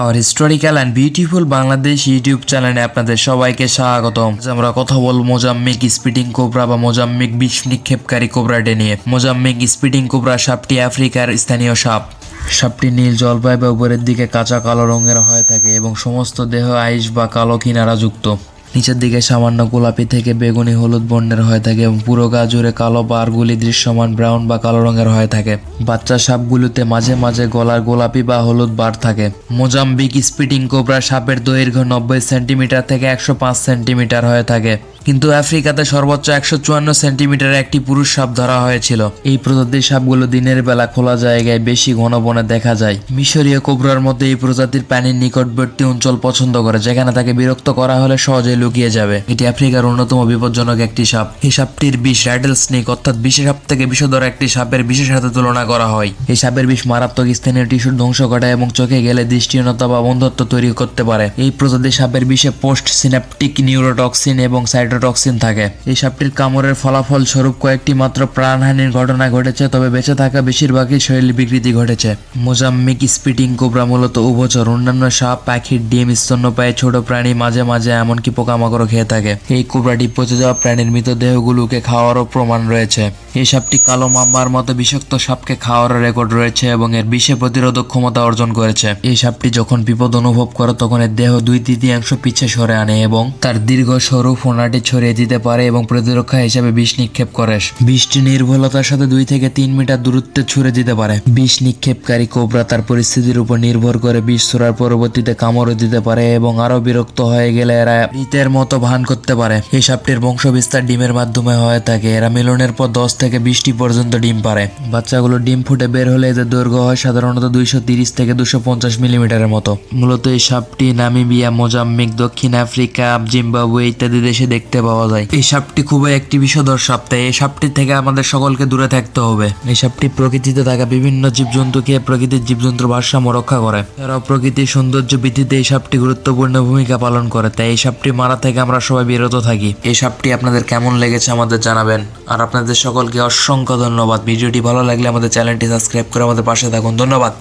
R historical and beautiful Bangladesh YouTube চ্যানেলে আপনাদের সবাইকে স্বাগত আমরা কথা বলব মোজাম্মিক স্পিডিং কোবরা বা মোজাম্মিক বিষ নিক্ষেপকারী কোবরাটে নিয়ে। মোজাম্মিক স্পিডিং কোবরা সাপটি আফ্রিকার স্থানীয় সাপ। সাপটি নীল জলপাই বা উপরের দিকে কাঁচা কালো রঙের হয়ে থাকে এবং সমস্ত দেহ আইস বা কালো কিনারা যুক্ত। নিচের দিকে সামান্য গোলাপি থেকে বেগুনি, হলুদ বর্ণের হয়ে থাকে এবং পুরো গা জুড়ে কালো বারগুলি দৃশ্যমান ব্রাউন বা কালো রঙের হয়ে থাকে। বাচ্চা সাপগুলোতে মাঝে মাঝে গলার গোলাপি বা হলুদ বার থাকে। মোজাম্বিক স্পিডিং কোবরা সাপের দৈর্ঘ্য নব্বই সেন্টিমিটার থেকে একশো পাঁচ সেন্টিমিটার হয়ে থাকে। কিন্তু আফ্রিকাতে সর্বোচ্চ একশো চুয়ান্ন সেন্টিমিটার একটি পুরুষ সাপ ধরা হয়েছিল। এই প্রজাতির সাপগুলো দিনের বেলা খোলা জায়গায় বেশি ঘন বনে দেখা যায়। মিশরীয় কোবরার মধ্যে এই প্রজাতির প্রাণীর নিকটবর্তী অঞ্চল পছন্দ করে, যেখানে তাকে বিরক্ত করা হলে সহজেই লুকিয়ে যাবে। এটি আফ্রিকার অন্যতম বিপজ্জনক একটি সাপ। এই সাপটির বিষ রাইডেল স্নেক অর্থাৎ বিশেষ সাপ থেকে বিষধর একটি সাপের বিশেষ সাথে তুলনা করা হয়। এই সাপের বিষ মারাত্মক স্থানীয় টিস্যুর ধ্বংস ঘটায় এবং চোখে গেলে দৃষ্টিহীনতা বা বন্ধত্ব তৈরি করতে পারে। এই প্রজাতির সাপের বিষে পোস্ট সিনাপটিক নিউরোটক্সিন এবং সাইটোটক্সিন থাকে। এই সাপটির কামড়ের ফলাফল স্বরূপ কয়েকটি মাত্র প্রাণহানির ঘটনা ঘটেছে, তবে বেঁচে থাকা বেশিরভাগই শরীর বিকৃতি ঘটেছে। মোজাম্মিক স্পিটিং কোবরা মূলত উভচর। অন্যান্য সাপ, পাখির ডিম স্তন্যপায়ী ছোট প্রাণী, মাঝে মাঝে এমনকি পোকামাকড়ও খেয়ে থাকে। এই কোবরাটি পচে যাওয়া প্রাণীর মৃতদেহগুলোকে খাওয়ারও প্রমাণ রয়েছে। এই সাপটি কালো মাম্মার মতো বিষাক্ত সাপকে খাওয়ার রেকর্ড রয়েছে এবং এর বিষে প্রতিরোধক ক্ষমতা অর্জন করেছে। এই সাপটি যখন বিপদ অনুভব করে, তখন এর দেহ দুই তৃতীয়াংশ পিছে সরে আনে এবং তার দীর্ঘ সরু ফোনাটি ছড়িয়ে দিতে পারে এবং প্রতিরক্ষা হিসেবে বিষ নিক্ষেপ করে। বিষটি নির্ভুলতার সাথে দুই থেকে তিন মিটার দূরত্বে ছুড়ে দিতে পারে। বিষ নিক্ষেপকারী কোবরা তার পরিস্থিতির উপর নির্ভর করে বিষ ছোড়ার পরবর্তীতে কামড় দিতে পারে এবং আরও বিরক্ত হয়ে গেলে এরা মৃতের মতো ভান করতে পারে। এই সাপটির বংশ বিস্তার ডিমের মাধ্যমে হয়ে থাকে। এরা মিলনের পর দশ থেকে বিশটি পর্যন্ত ডিম পারে। বাচ্চাগুলো ডিম ফুটে বের হলে এদের দৈর্ঘ্য হয় সাধারণত দুইশো তিরিশ থেকে দুশো পঞ্চাশ মিলিমিটারের মতো। মূলত এই সাপটি নামিবিয়া, মোজাম্বিক, দক্ষিণ আফ্রিকা, জিম্বাবুয়ে ইত্যাদি দেশে দেখতে পাওয়া যায়। এই সাপটি খুবই একটি বিষধর সাপ, তাই এই সাপটি থেকে আমাদের সকলকে দূরে থাকতে হবে। এই সাপটি প্রকৃতিতে থাকা বিভিন্ন জীবজন্তুকে প্রকৃতির জীবজন্তুর ভারসাম্য রক্ষা করে। এরাও প্রকৃতির সৌন্দর্য বৃদ্ধিতে এই সাপটি গুরুত্বপূর্ণ ভূমিকা পালন করে, তাই এই সাপটি মারা থেকে আমরা সবাই বিরত থাকি। এই সাপটি আপনাদের কেমন লেগেছে আমাদের জানাবেন। আর আপনাদের সকলকে অসংখ্য ধন্যবাদ। ভিডিওটি ভালো লাগলে আমাদের চ্যানেলটি সাবস্ক্রাইব করে আমাদের পাশে থাকুন। ধন্যবাদ।